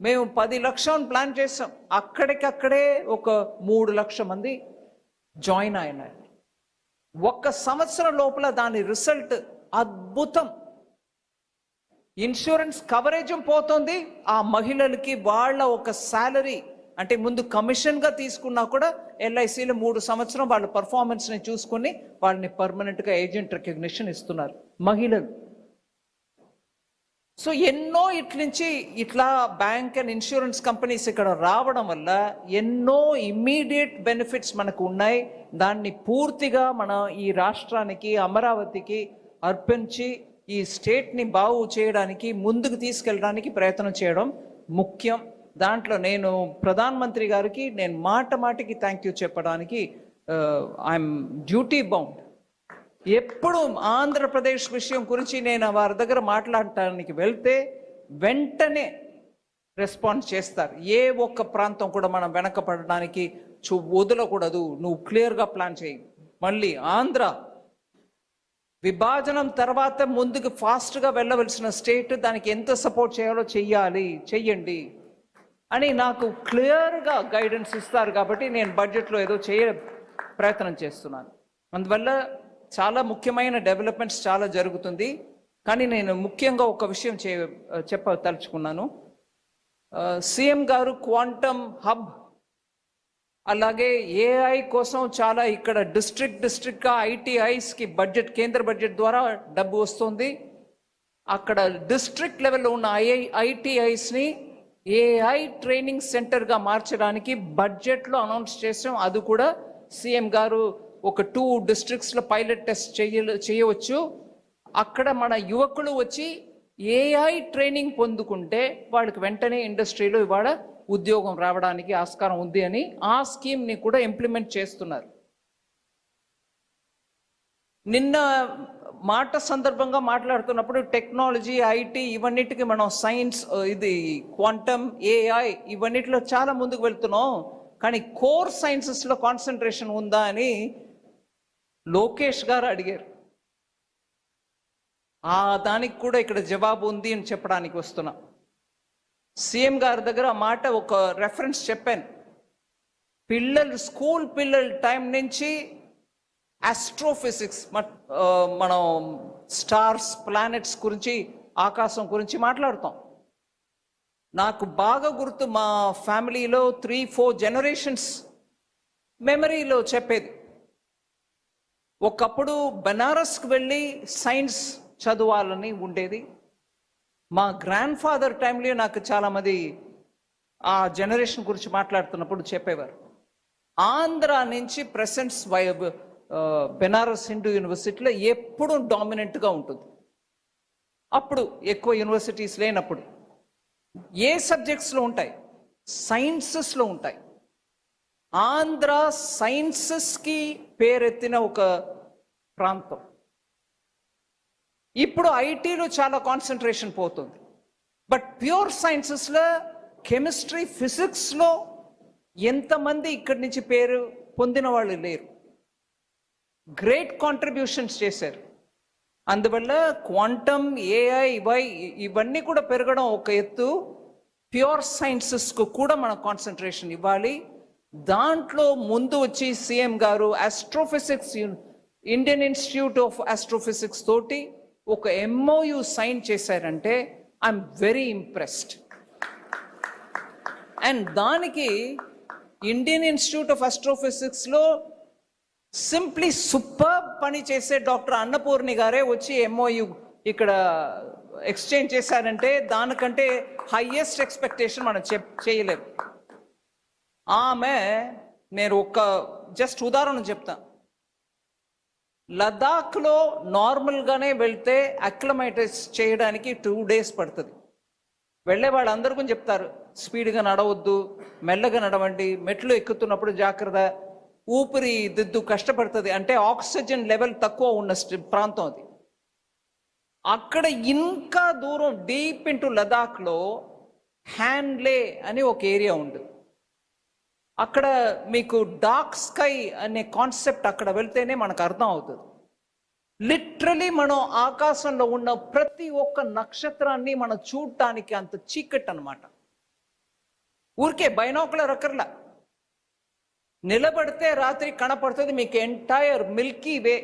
మేము పది లక్షలను ప్లాన్ చేసాం అక్కడికక్కడే ఒక మూడు లక్షల మంది జాయిన్ అయినారు. ఒక్క సంవత్సరం లోపల దాని రిజల్ట్ అద్భుతం. ఇన్సూరెన్స్ కవరేజ్ పోతుంది. ఆ మహిళలకి వాళ్ళ ఒక శాలరీ అంటే ముందు కమిషన్గా తీసుకున్నా కూడా ఎల్ఐసిలో మూడు సంవత్సరం వాళ్ళ పర్ఫార్మెన్స్ని చూసుకొని వాళ్ళని పర్మనెంట్గా ఏజెంట్ రికగ్నిషన్ ఇస్తున్నారు. మహిళలు. సో ఎన్నో ఇట్నుంచి ఇట్లా బ్యాంక్ అండ్ ఇన్సూరెన్స్ కంపెనీస్ ఇక్కడ రావడం వల్ల ఎన్నో ఇమ్మీడియట్ బెనిఫిట్స్ మనకు ఉన్నాయి. దాన్ని పూర్తిగా మన ఈ రాష్ట్రానికి అమరావతికి అర్పించి ఈ స్టేట్ని బాగు చేయడానికి ముందుకు తీసుకెళ్ళడానికి ప్రయత్నం చేయడం ముఖ్యం. దాంట్లో నేను ప్రధానమంత్రి గారికి నేను మాట మాటికి థ్యాంక్ యూ చెప్పడానికి ఐఎమ్ డ్యూటీ బౌండ్ ఎప్పుడు ఆంధ్రప్రదేశ్ విషయం గురించి నేను వారి దగ్గర మాట్లాడటానికి వెళ్తే వెంటనే రెస్పాన్స్ చేస్తారు. ఏ ఒక్క ప్రాంతం కూడా మనం వెనకపడడానికి చూ వదలకూడదు. నువ్వు క్లియర్గా ప్లాన్ చేయి. మళ్ళీ ఆంధ్ర విభాజనం తర్వాత ముందుకు ఫాస్ట్గా వెళ్ళవలసిన స్టేట్ దానికి ఎంత సపోర్ట్ చేయాలో చెయ్యాలి. చెయ్యండి అని నాకు క్లియర్గా గైడెన్స్ ఇస్తారు కాబట్టి నేను బడ్జెట్లో ఏదో చేయ ప్రయత్నం చేస్తున్నాను. అందువల్ల చాలా ముఖ్యమైన డెవలప్మెంట్స్ చాలా జరుగుతుంది. కానీ నేను ముఖ్యంగా ఒక విషయం చే చెప్పదలుచుకున్నాను. సీఎం గారు క్వాంటమ్ హబ్ అలాగే ఏఐ కోసం చాలా ఇక్కడ డిస్ట్రిక్ట్ డిస్ట్రిక్ట్గా ఐటీఐస్కి బడ్జెట్ కేంద్ర బడ్జెట్ ద్వారా డబ్బు వస్తుంది. అక్కడ డిస్ట్రిక్ట్ లెవెల్లో ఉన్న ఐఐ ఐటీఐస్ని ఏఐ ట్రైనింగ్ సెంటర్గా మార్చడానికి బడ్జెట్లో అనౌన్స్ చేసాం. అది కూడా సీఎం గారు ఒక టూ డిస్ట్రిక్ట్స్లో పైలట్ టెస్ట్ చేయ చేయవచ్చు. అక్కడ మన యువకులు వచ్చి ఏఐ ట్రైనింగ్ పొందుకుంటే వాళ్ళకి వెంటనే ఇండస్ట్రీలో ఇవాళ ఉద్యోగం రావడానికి ఆస్కారం ఉంది అని ఆ స్కీమ్ని కూడా ఇంప్లిమెంట్ చేస్తున్నారు. నిన్న మాట సందర్భంగా మాట్లాడుతున్నప్పుడు టెక్నాలజీ ఐటీ ఇవన్నిటికి మనం సైన్స్ ఇది క్వాంటమ్ ఏఐ ఇవన్నిటిలో చాలా ముందుకు వెళ్తున్నాం. కానీ కోర్ సైన్సెస్లో కాన్సన్ట్రేషన్ ఉందా అని లోకేష్ గారు అడిగారు. ఆ దానికి కూడా ఇక్కడ జవాబు ఉంది అని చెప్పడానికి వస్తున్నా. సీఎం గారి దగ్గర ఆ మాట ఒక రెఫరెన్స్ చెప్పాను. పిల్లలు స్కూల్ పిల్లల టైం నుంచి ఆస్ట్రోఫిజిక్స్ మనం స్టార్స్ ప్లానెట్స్ గురించి ఆకాశం గురించి మాట్లాడుతాం. నాకు బాగా గుర్తు మా ఫ్యామిలీలో త్రీ ఫోర్ జనరేషన్స్ మెమరీలో చెప్పేది. ఒకప్పుడు బెనారస్కి వెళ్ళి సైన్స్ చదవాలని ఉండేది. మా గ్రాండ్ ఫాదర్ టైంలో నాకు చాలామంది ఆ జనరేషన్ గురించి మాట్లాడుతున్నప్పుడు చెప్పేవారు. ఆంధ్ర నుంచి ప్రెసెంట్స్ వై బెనారస్ హిందూ యూనివర్సిటీలో ఎప్పుడు డామినెంట్గా ఉంటుంది. అప్పుడు ఎక్కువ యూనివర్సిటీస్ లేనప్పుడు. ఏ సబ్జెక్ట్స్లో ఉంటాయి? సైన్సెస్లో ఉంటాయి. ఆంధ్ర సైన్సెస్కి పేరెత్తిన ఒక ప్రాంతం. ఇప్పుడు ఐటీలో చాలా కాన్సన్ట్రేషన్ పోతుంది. బట్ ప్యూర్ సైన్సెస్లో కెమిస్ట్రీ ఫిజిక్స్లో ఎంతమంది ఇక్కడి నుంచి పేరు పొందిన వాళ్ళు లేరు. గ్రేట్ కాంట్రిబ్యూషన్స్ చేశారు. అందువల్ల క్వాంటమ్ ఏఐ ఇవై ఇవన్నీ కూడా పెరగడం ఒక ఎత్తు. ప్యూర్ సైన్సెస్కు కూడా మనం కాన్సన్ట్రేషన్ ఇవ్వాలి. దాంట్లో ముందు వచ్చి సీఎం గారు astrophysics Indian institute of astrophysics తోటి ఒక ఎంఓయు సైన్ చేశారంటే ఐఎమ్ వెరీ ఇంప్రెస్డ్ అండ్ దానికి ఇండియన్ ఇన్స్టిట్యూట్ ఆఫ్ ఆస్ట్రోఫిజిక్స్లో సింప్లీ సూపర్ పని చేసే డాక్టర్ అన్నపూర్ణి గారే వచ్చి ఎంఓయు ఇక్కడ ఎక్స్చేంజ్ చేశారంటే దానికంటే హయ్యెస్ట్ ఎక్స్పెక్టేషన్ మనం చెప్ చేయలేము ఆమె నేను ఒక జస్ట్ ఉదాహరణ చెప్తా. లదాఖ్లో నార్మల్గానే వెళ్తే అక్లమైటైజ్ చేయడానికి టూ డేస్ పడుతుంది. వెళ్ళే వాళ్ళందరూ కూడా చెప్తారు. స్పీడ్గా నడవద్దు మెల్లగా నడవండి మెట్లు ఎక్కుతున్నప్పుడు జాగ్రత్త. ఊపిరి దిద్దు కష్టపడుతుంది. అంటే ఆక్సిజన్ లెవెల్ తక్కువ ఉన్న ప్రాంతం అది. అక్కడ ఇంకా దూరం డీప్ ఇంటూ లదాఖ్లో హ్యాండ్లే అని ఒక ఏరియా ఉంటుంది. అక్కడ మీకు డార్క్ స్కై అనే కాన్సెప్ట్ అక్కడ వెళ్తేనే మనకు అర్థం అవుతుంది. లిటరలీ మనం ఆకాశంలో ఉన్న ప్రతి ఒక్క నక్షత్రాన్ని మనం చూడటానికి అంత చీకటి అనమాట ఊరికే బైనాకులర్ అక్కర్లా. నిలబడితే రాత్రి కనపడుతుంది మీకు ఎంటైర్ మిల్కీ వే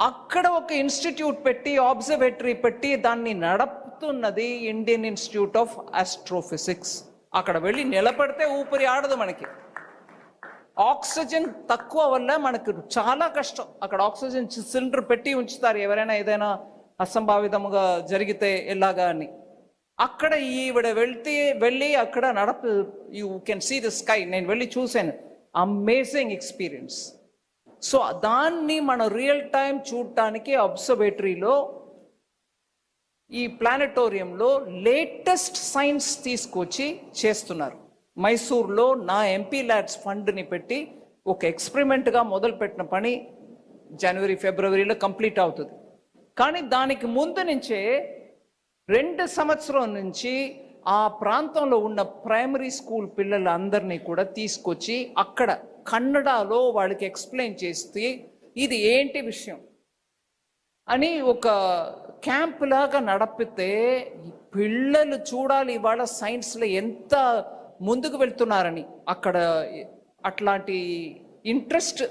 అక్కడ ఒక ఇన్స్టిట్యూట్ పెట్టి ఆబ్జర్వేటరీ పెట్టి దాన్ని నడుపుతున్నది ఇండియన్ ఇన్స్టిట్యూట్ ఆఫ్ ఆస్ట్రోఫిజిక్స్ అక్కడ వెళ్ళి నిలబడితే ఊపిరి ఆడదు మనకి. ఆక్సిజన్ తక్కువ వల్ల మనకు చాలా కష్టం. అక్కడ ఆక్సిజన్ సిలిండర్ పెట్టి ఉంచుతారు. ఎవరైనా ఏదైనా అసంభావితముగా జరిగితే ఎలాగా అని. అక్కడ ఈవిడ వెళ్తే వెళ్ళి అక్కడ నడప you can see the sky నేను వెళ్ళి చూశాను. అమేజింగ్ ఎక్స్పీరియన్స్ సో దాన్ని మన రియల్ టైం చూడటానికి అబ్జర్వేటరీలో ఈ ప్లానటోరియంలో లేటెస్ట్ సైన్స్ తీసుకొచ్చి చేస్తున్నారు. మైసూర్లో నా ఎంపీ ల్యాడ్స్ ఫండ్ని పెట్టి ఒక ఎక్స్పెరిమెంట్గా మొదలుపెట్టిన పని జనవరి ఫిబ్రవరిలో కంప్లీట్ అవుతుంది. కానీ దానికి ముందు నుంచే రెండు సంవత్సరం నుంచి ఆ ప్రాంతంలో ఉన్న ప్రైమరీ స్కూల్ పిల్లలందరినీ కూడా తీసుకొచ్చి అక్కడ కన్నడలో వాళ్ళకి ఎక్స్ప్లెయిన్ చేస్తే ఇది ఏంటి విషయం అని ఒక క్యాంప్ లాగా నడిపితే పిల్లలు చూడాలి ఇవాళ సైన్స్లో ఎంత ముందుకు వెళ్తున్నారని. అక్కడ అట్లాంటి ఇంట్రెస్ట్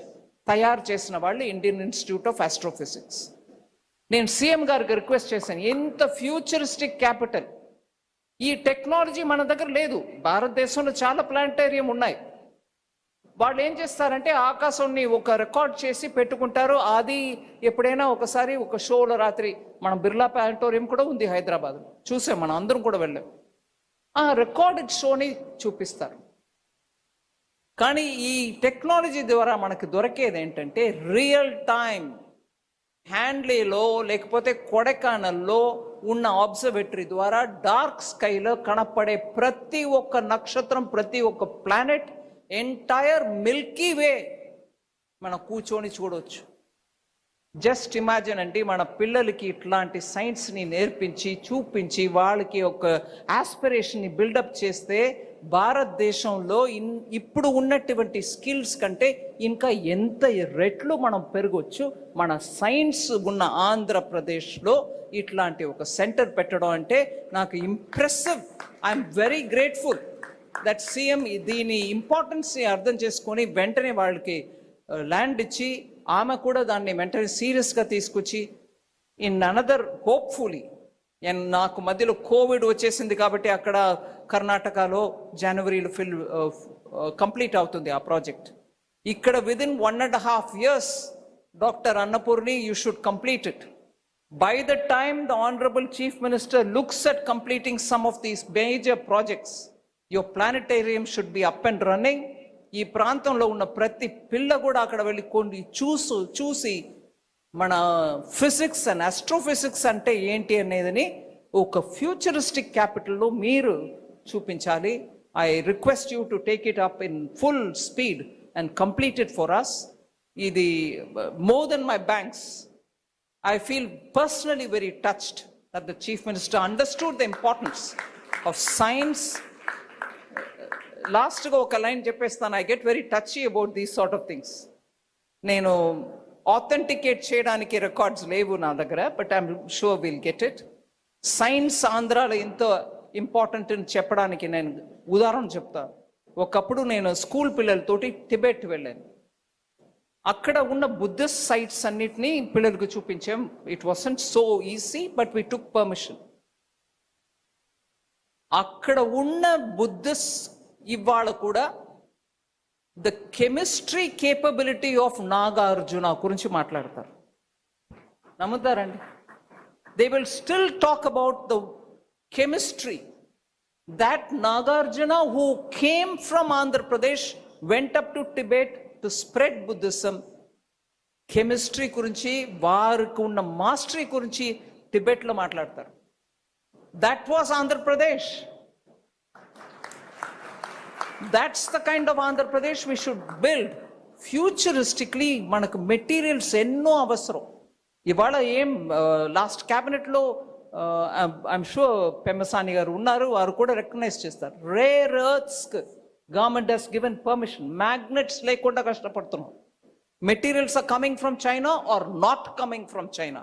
తయారు చేసిన వాళ్ళు ఇండియన్ ఇన్స్టిట్యూట్ ఆఫ్ ఆస్ట్రోఫిజిక్స్. నేను సీఎం గారికి రిక్వెస్ట్ చేశాను ఎంత ఫ్యూచరిస్టిక్ క్యాపిటల్. ఈ టెక్నాలజీ మన దగ్గర లేదు. భారతదేశంలో చాలా ప్లానిటేరియం ఉన్నాయి. వాళ్ళు ఏం చేస్తారంటే ఆకాశాన్ని ఒక రికార్డ్ చేసి పెట్టుకుంటారు. అది ఎప్పుడైనా ఒకసారి ఒక షోలో రాత్రి మన బిర్లా ప్లానిటోరియం కూడా ఉంది హైదరాబాద్. చూసాం మనం అందరం కూడా వెళ్ళాం. ఆ రికార్డెడ్ షోని చూపిస్తారు. కానీ ఈ టెక్నాలజీ ద్వారా మనకు దొరికేది ఏంటంటే రియల్ టైం హ్యాండ్లీలో లేకపోతే కొడైకానల్లో ఉన్న ఆబ్జర్వేటరీ ద్వారా డార్క్ స్కైలో కనపడే ప్రతి ఒక్క నక్షత్రం ప్రతి ఒక్క ప్లానెట్ ఎంటైర్ మిల్కీ వే మనం కూర్చొని చూడవచ్చు జస్ట్ ఇమాజిన్ అండి మన పిల్లలకి ఇట్లాంటి సైన్స్ని నేర్పించి చూపించి వాళ్ళకి ఒక ఆస్పిరేషన్ని బిల్డప్ చేస్తే భారతదేశంలో ఇన్ ఇప్పుడు ఉన్నటువంటి స్కిల్స్ కంటే ఇంకా ఎంత రెట్లు మనం పెరగవచ్చు మన సైన్స్ ఉన్న ఆంధ్రప్రదేశ్లో ఇట్లాంటి ఒక సెంటర్ పెట్టడం అంటే నాకు impressive I'm very grateful that CM దీని ఇంపార్టెన్స్ని అర్థం చేసుకొని వెంటనే వాళ్ళకి ల్యాండ్ ఇచ్చి ఆమె కూడా దాన్ని వెంటనే సీరియస్గా తీసుకొచ్చి ఇన్ అనదర్ హోప్ఫుల్లీ అండ్ నాకు మధ్యలో కోవిడ్ వచ్చేసింది కాబట్టి అక్కడ కర్ణాటకలో జనవరిలో ఫిల్ కంప్లీట్ అవుతుంది ఆ ప్రాజెక్ట్ ఇక్కడ within one and half years doctor Annapurni you should complete it by the time the honourable chief minister looks at completing some of these major projects your planetarium should be up and running ఈ ప్రాంతంలో ఉన్న ప్రతి పిల్ల కూడా అక్కడ వెళ్ళి కొన్ని చూసు చూసి మన ఫిజిక్స్ అండ్ ఆస్ట్రోఫిజిక్స్ అంటే ఏంటి అనేదని ఒక ఫ్యూచరిస్టిక్ క్యాపిటల్లో మీరు చూపించాలి. I request you to take it up in full speed and complete it for us ఇది more than my banks I feel personally very touched that the chief minister understood the importance of science లాస్ట్గా ఒక line చెప్పేస్తాను. I get very touchy about these sort of things నేను authenticate చేయడానికి records లేవు నా దగ్గర but I'm sure will get it science ఆంధ్రాలో ఎంతో ఇంపార్టెంట్ అని చెప్పడానికి నేను ఉదాహరణ చెప్తాను ఒకప్పుడు నేను స్కూల్ పిల్లలతోటి టిబెట్ వెళ్ళాను. అక్కడ ఉన్న బుద్ధిస్ట్ సైట్స్ అన్నిటినీ పిల్లలకు చూపించాం. It wasn't so easy but we took permission అక్కడ ఉన్న బుద్ధిస్ట్ ఇవాళ కూడా the chemistry capability of Nagarjuna గురించి మాట్లాడతారు. నమ్ముతారండి? They will still talk about the chemistry that Nagarjuna who came from Andhra Pradesh went up to Tibet to spread Buddhism. Chemistry గురించి వారికి ఉన్న mastery గురించి టిబెట్లో మాట్లాడతారు. That was Andhra Pradesh that's the kind of Andhra Pradesh we should build futuristically మనకు materials ఎన్నో అవసరం ఇవాళ ఏం లాస్ట్ క్యాబినెట్లో ఐఎమ్ షూర్ పెమ్మసాని గారు ఉన్నారు వారు కూడా రికగ్నైజ్ చేస్తారు rare ఎర్త్స్కి government has given permission magnets లేకుండా కష్టపడుతున్నాం materials are coming from China are not coming from China